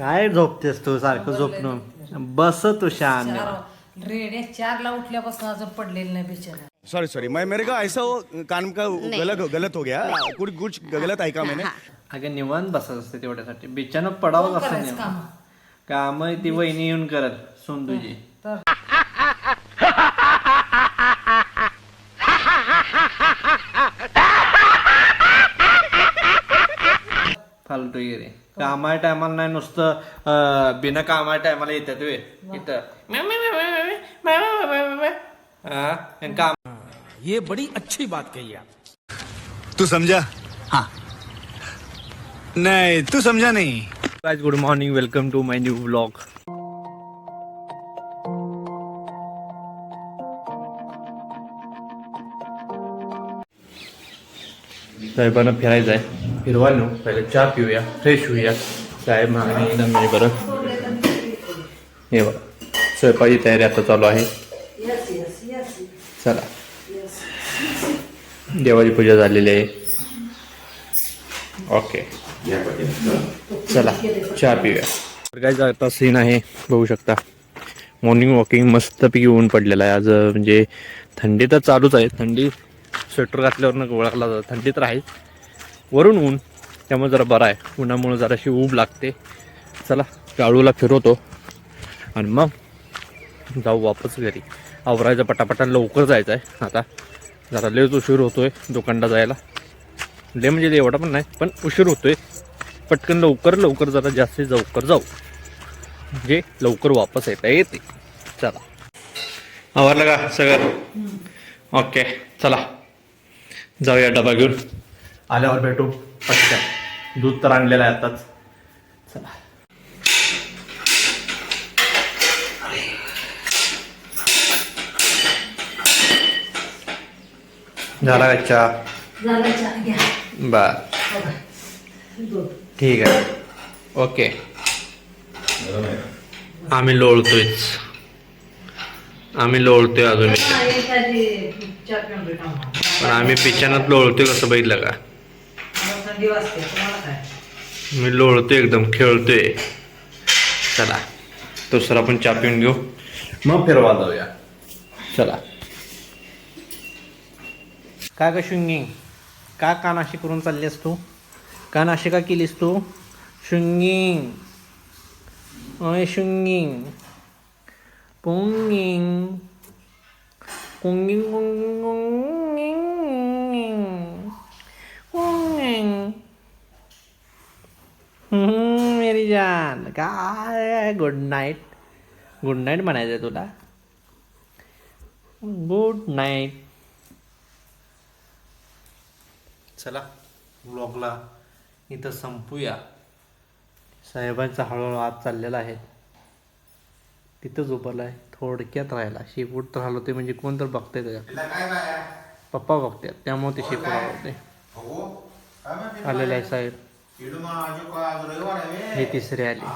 काय झोपतेस तू सारखं झोपणं? बस तू शान. चार रेड्या चारला उठल्यापासून अजून पडलेली नाही बिचारा. सॉरी सॉरी मैं मेरे का ऐसा वो कान का गलत गलत हो गया. कुछ कुछ गलत ऐका मैंने. अगं निवांत बसत असते तेवढ्यासाठी. बिचानं पडावं असं नाही काम? काम ती वहिनी येऊन करत तर फालतू गेले कामाच्या टायमाला नाही नुसतं अं, बिना कामाच्या टायमाला येतात वे. इथं. हा, आणि काम. ये बड़ी अच्छी बात कही आप. तू समझा? हाँ. नहीं तू समझा नहीं. Guys good morning welcome to my new vlog साहेबांना फिरायचं आहे. फिरवा नेऊ पहिले चहा पिऊया फ्रेश होऊया. साहेब मागणी म्हणजे बरं. हे बघा स्वयंपाची तयारी आता चालू आहे. चला. देवाची पूजा झालेली आहे. ओके. चला. चहा पिऊया. तर काय आता सीन आहे बघू शकता. मॉर्निंग वॉकिंग मस्तपैकी ऊन पडलेलं आहे. आज म्हणजे थंडी तर चालूच आहे. थंडी स्वेटर घातल्यावरनं ओळखला जातं. थंडी तर आहेच वरून ऊन. त्यामुळे जरा बरं आहे. उन्हामुळे जराशी ऊब लागते. चला गाळूला फिरवतो. आणि मग जाऊ वापस घरी. आवरायचं पटापटा लवकर जायचं आहे आता जरा लयच उशीर होतोय दुकानला जायला. लय म्हणजे एवढा पण नाही पण उशीर होतोय. पटकन लवकर लवकर जरा जास्तीत लवकर जाऊ. म्हणजे लवकर वापस येता येते. चला. आवरलं का सगळं? ओके चला. जाऊया डबा घेऊन. आल्यावर भेटू. पटकन. दूध तर आणलेलं आहे आताच. चला. झाला का चहा? बर ठीक आहे. ओके. आम्ही लोळतोयच आम्ही लोळतोय अजून. पण आम्ही पिचानात लोळतोय कसं बघितलं का? थंडी वाजते तुम्हाला काय? मी लोळतोय एकदम खेळतोय. चला दुसरा पण चहा पिऊन घेऊ. मग फिरवा जाऊया. चला. काय का शुंगी? का कान अशी करून चाललीस तू? कान अशी का केलीस तू? शुंगिंग अय शुंगिंग पुंगिंग कुंगिंग कुंगिंग कुंगिंग कुंगिंग हम्म, मेरी जान. काय गुड नाईट गुड नाईट म्हणायचं आहे तुला. गुड नाईट चला ब्लॉगला इथं संपूया. साहेबांचा हळूहळू आत चाललेला आहे. तिथंच उभारला आहे थोडक्यात राहिला. शेपूट तर हलवते म्हणजे कोण तर बघतंय त्याच्या पप्पा बघतात त्यामुळे ते शेपूट हलवते आलेले आहे साहेब. हे तिसरे आले.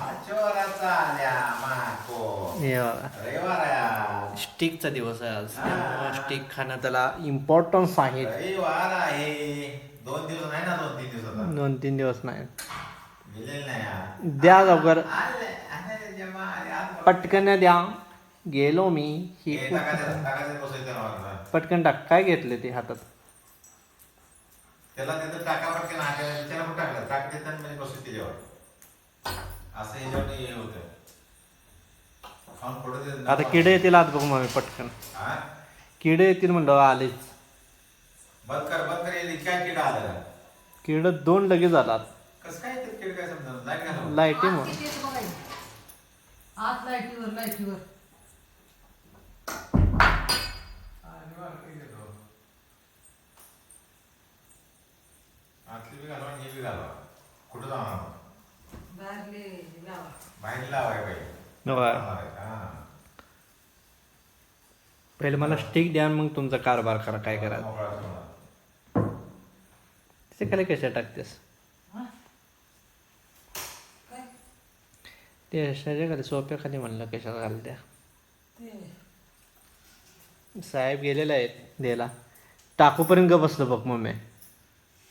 स्टिकचा दिवस आहे आज. त्यामुळं स्टिक खाणं त्याला इम्पॉर्टन्स आहे. दोन दिवस नाही ना दोन तीन दिवसाचा दोन तीन दिवस नाही. दिलेलं नाही यार. द्या लवकर. पटकन द्या. गेलो मी हे. पटकन टाक. काय घेतले ते हातात? त्याला टाका पटकन हाताने त्याला पण टाकलं टाक देतात म्हणजे बसू त्याच्यावर असं हे होतं. खाऊन आता किडे येतील आत बघू मग पटकन. हा? किडे येतील म्हणलं आलेच. बंद कर बंद कर याला काय किडा आला किड दोन लगेच आलात. कसं काय ते किड काय समजा? लाइट घालून लाईटी आत मग किती आहेत बघा इथे. आत लाईटीवर लाईटीवर पहिले मला स्टिक द्या मग तुमचा कारभार करा काय सोडा. तिथे खाली कशा टाकतेस? ते अशाच्या खाली सोप्या खाली म्हणलं कशाला घालत्या ते. साहेब गेलेले आहेत द्यायला. टाकूपर्यंत ग बसलं बघ मम्मी.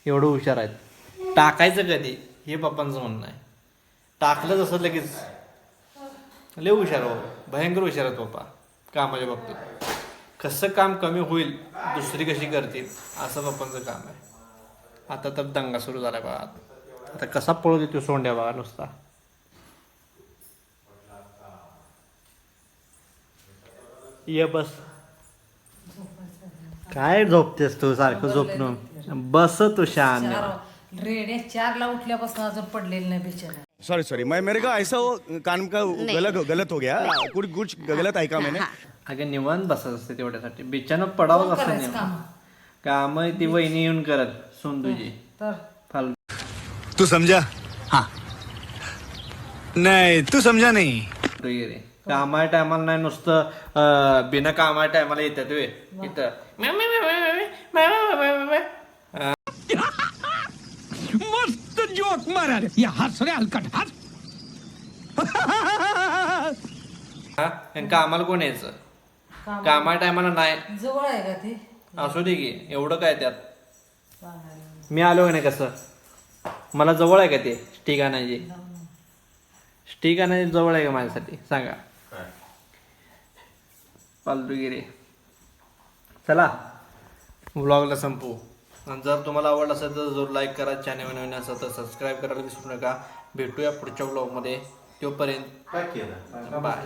एवढं हुशार आहेत. टाकायचं कधी? हे पप्पांचं म्हणणं आहे. टाकलं तसं लगेच. लय हुशार हो. भयंकर हुशार आहेत पप्पा कामाच्या बाबतीत. कसं काम कमी होईल दुसरी कशी करतील असं पप्पांचं काम आहे. आता तर दंगा सुरू झाला बा. आता कसा पळू देतो सोंड्या बाबा नुसता. ये बस. काय झोपतेस तू सारखं झोपणं? बस तू शान. चार रेड्या चारला उठल्यापासून अजून पडलेली नाही बिचारा सॉरी सॉरी मैं मेरे का ऐसा वो कान का गलत गलत हो गया। कुछ कुछ गलत ऐका मैंने। अगं निवांत बसत असते तेवढ्यासाठी. बिचानं पडावंच असतं करायचं निवांत काम. काम ती वहिनी येऊन करत तर? फाल तू समझा हाँ. नहीं तू समझा नहीं. कामाच्या टायमाला नाही नुसतं अं, बिना कामाच्या टायमाला येतात वे. इथं. मस्त जोक मारा रे या हस रे हलकट हस हा आणि कामाला कोण यायचं? काम कामाच्या टायमाला नाही. जवळ आहे का ते? असू दे की एवढं काय त्यात? मी आलो का नाही कसं? मला जवळ आहे का ते? स्टिक आणायची. स्टिक आणायची जवळ आहे का माझ्यासाठी? सांगा. पालतुगिरी चला. व्लॉगला संपू जर तुम्हाला आवडलं असेल तर जरूर लाईक करा चॅनल नवीन असेल तर सबस्क्राईब करायला विसरू नका. भेटूया पुढच्या व्लॉगमध्ये तोपर्यंत बाय